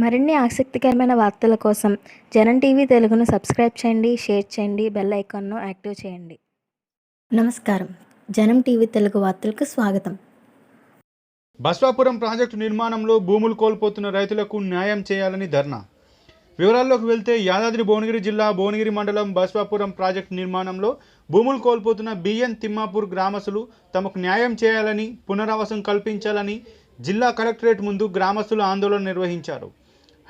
మరిన్ని ఆసక్తికరమైన వార్తల కోసం జనం టీవీ తెలుగును సబ్స్క్రైబ్ చేయండి షేర్ చేయండి బెల్ ఐకాన్ను యాక్టివ్ చేయండి. నమస్కారం. జనం టీవీ తెలుగు వార్తలకు స్వాగతం. బస్వాపురం ప్రాజెక్టు నిర్మాణంలో భూములు కోల్పోతున్న రైతులకు న్యాయం చేయాలని ధర్నా. వివరాల్లోకి వెళ్తే యాదాద్రి భువనగిరి జిల్లా భువనగిరి మండలం బస్వాపురం ప్రాజెక్టు నిర్మాణంలో భూములు కోల్పోతున్న బిఎన్ తిమ్మాపూర్ గ్రామస్తులు తమకు న్యాయం చేయాలని పునరావాసం కల్పించాలని జిల్లా కలెక్టరేట్ ముందు గ్రామస్తులు ఆందోళన నిర్వహించారు.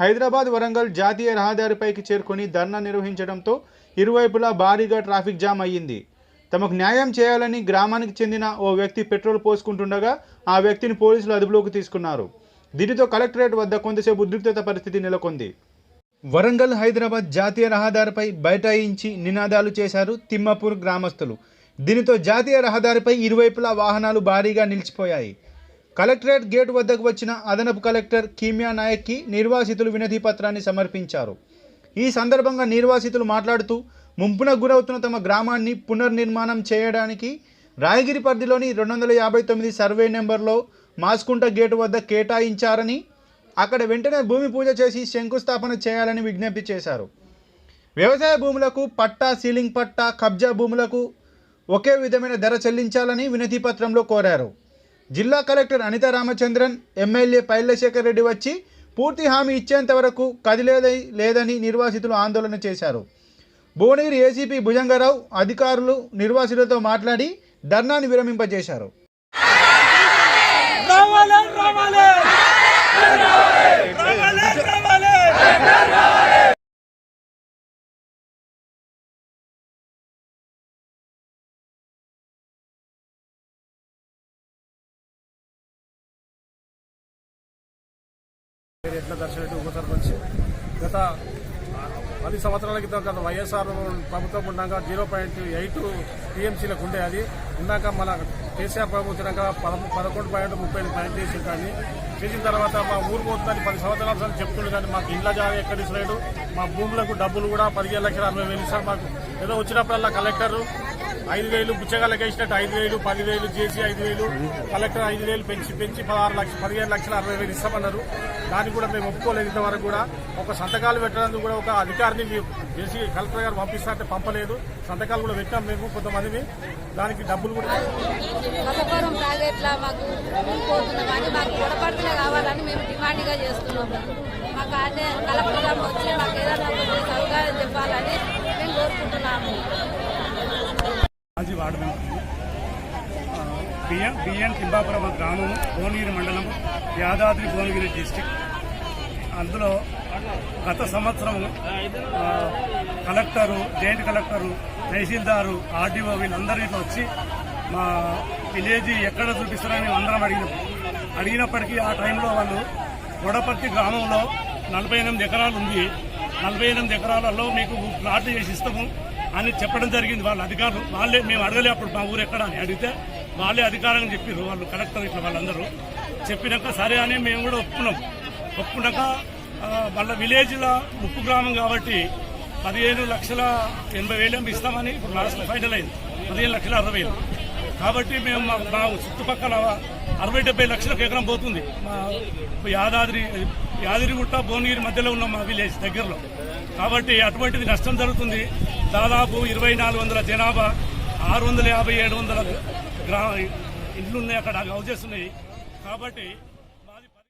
హైదరాబాద్ వరంగల్ జాతీయ రహదారిపైకి చేరుకొని ధర్నా నిర్వహించడంతో ఇరువైపులా భారీగా ట్రాఫిక్ జామ్ అయ్యింది. తమకు న్యాయం చేయాలని గ్రామానికి చెందిన ఓ వ్యక్తి పెట్రోల్ పోసుకుంటుండగా ఆ వ్యక్తిని పోలీసులు అదుపులోకి తీసుకున్నారు. దీనితో కలెక్టరేట్ వద్ద కొంతసేపు ఉద్రిక్తత పరిస్థితి నెలకొంది. వరంగల్ హైదరాబాద్ జాతీయ రహదారిపై బైఠాయించి నినాదాలు చేశారు తిమ్మపూర్ గ్రామస్తులు. దీనితో జాతీయ రహదారిపై ఇరువైపులా వాహనాలు భారీగా నిలిచిపోయాయి. కలెక్టరేట్ గేటు వద్దకు వచ్చిన అదనపు కలెక్టర్ కీమ్యా నాయక్కి నిర్వాసితులు వినతి పత్రాన్ని సమర్పించారు. ఈ సందర్భంగా నిర్వాసితులు మాట్లాడుతూ ముంపున గురవుతున్న తమ గ్రామాన్ని పునర్నిర్మాణం చేయడానికి రాయగిరి పరిధిలోని రెండు వందల యాభై తొమ్మిది సర్వే నెంబర్లో మాస్కుంట గేటు వద్ద కేటాయించారని అక్కడ వెంటనే భూమి పూజ చేసి శంకుస్థాపన చేయాలని విజ్ఞప్తి చేశారు. వ్యవసాయ భూములకు పట్టా సీలింగ్ పట్టా కబ్జా భూములకు ఒకే విధమైన ధర చెల్లించాలని వినతి పత్రంలో కోరారు. జిల్లా కలెక్టర్ అనిత రామచంద్రన్ ఎమ్మెల్యే పైలశేఖర్ రెడ్డి వచ్చి పూర్తి హామీ ఇచ్చేంత వరకు కదిలేదై లేదని నిర్వాసితులు ఆందోళన చేశారు. భువనగిరి ఏసీపీ భుజంగరావు అధికారులు నిర్వాసితులతో మాట్లాడి ధర్నాన్ని విరమింపజేశారు. ఎట్లా దర్శనరెడ్డి ఉప సర్పంచ్. గత పది సంవత్సరాల క్రితం గత వైఎస్ఆర్ ప్రభుత్వం ఉండగా జీరో పాయింట్ ఎయిట్ టీఎంసీలకు ఉండే అది. ఉన్నాక మన కేసీఆర్ ప్రభుత్వం వచ్చినాక పదకొండు పాయింట్ ముప్పై ఐదు పాయింట్ చేసి కానీ చేసిన తర్వాత మా ఊరు పోతుందని పది సంవత్సరాల నుంచి చెప్తుండే కానీ మాకు ఇళ్ళ జాగా ఎక్కడ ఇస్తలేడు. మా భూములకు డబ్బులు కూడా పదిహేను లక్షల అరవై వేలు ఇస్తారు మాకు. ఏదో వచ్చినప్పుడల్లా కలెక్టర్ ఐదు వేలు బుచ్చగాళ్ళకి వేసినట్టు ఐదు వేలు పదివేలు చేసి ఐదు వేలు కలెక్టర్ ఐదు వేలు పెంచి పెంచి పదహారు లక్షలు పదిహేను లక్షల అరవై వేలు ఇస్తామన్నారు. దాన్ని కూడా మేము ఒప్పుకోలేదు. ఇంతవరకు కూడా ఒక సంతకాలు పెట్టడానికి కూడా ఒక అధికారిని మేము చేసి కలెక్టర్ గారు పంపిస్తా అంటే పంపలేదు. సంతకాలు కూడా పెట్టాం మేము కొంతమందిని. దానికి డబ్బులు కూడా బసపురం ప్రాజెక్టులో మాకు పోతున్నామని మాకు గొడపడుతులే కావాలని మేము డిమాండ్గా చేస్తున్నాము. మాకు అదే కలెక్టర్ గారు వచ్చి మాకు ఏదైనా కొంచెం సౌకర్యం చెప్పాలని మేము కోరుకుంటున్నాము. బియ్యం బియ్యం బిఎన్ కింబాపురం గ్రామం భువనగిరి మండలం యాదాద్రి భువనగిరి డిస్టిక్. అందులో గత సంవత్సరం కలెక్టరు జాయింట్ కలెక్టరు తహసీల్దారు ఆర్డీఓ వీళ్ళందరూ ఇట్లా వచ్చి మా విలేజ్ ఎక్కడ చూపిస్తారని మేము అందరం అడిగినాం. అడిగినప్పటికీ ఆ టైంలో వాళ్ళు కొడపర్తి గ్రామంలో నలభై ఎనిమిది ఎకరాలు ఉంది. నలభై ఎనిమిది ఎకరాలలో మీకు ప్లాట్లు చేసి ఇస్తాము అని చెప్పడం జరిగింది. వాళ్ళ అధికారులు వాళ్ళే మేము అడగలే అప్పుడు మా ఊరు ఎక్కడ అని అడిగితే వాళ్ళే అధికారంగా చెప్పారు వాళ్ళు కలెక్టర్ ఇట్లా వాళ్ళందరూ. చెప్పినాక సరే అని మేము కూడా ఒప్పుకున్నాం. ఒప్పుకున్నాక వాళ్ళ విలేజ్లో ముప్పు గ్రామం కాబట్టి పదిహేను లక్షల ఎనభై వేలు ఇస్తామని ఇప్పుడు లాస్ట్ ఫైనల్ అయింది. పదిహేను లక్షల అరవై వేలు. కాబట్టి మేము మా మా చుట్టుపక్కల అరవై డెబ్బై లక్షలకు ఎకరం పోతుంది. మా యాదాద్రి యాదగిరిగుట్ట భువనగిరి మధ్యలో ఉన్న మా విలేజ్ దగ్గరలో. కాబట్టి అటువంటిది నష్టం జరుగుతుంది. దాదాపు ఇరవై నాలుగు వందల జనాభా ఆరు వందల యాభై ఏడు వందల గ్రా ఇండ్లు ఉన్నాయి అక్కడ హౌజెస్ ఉన్నాయి కాబట్టి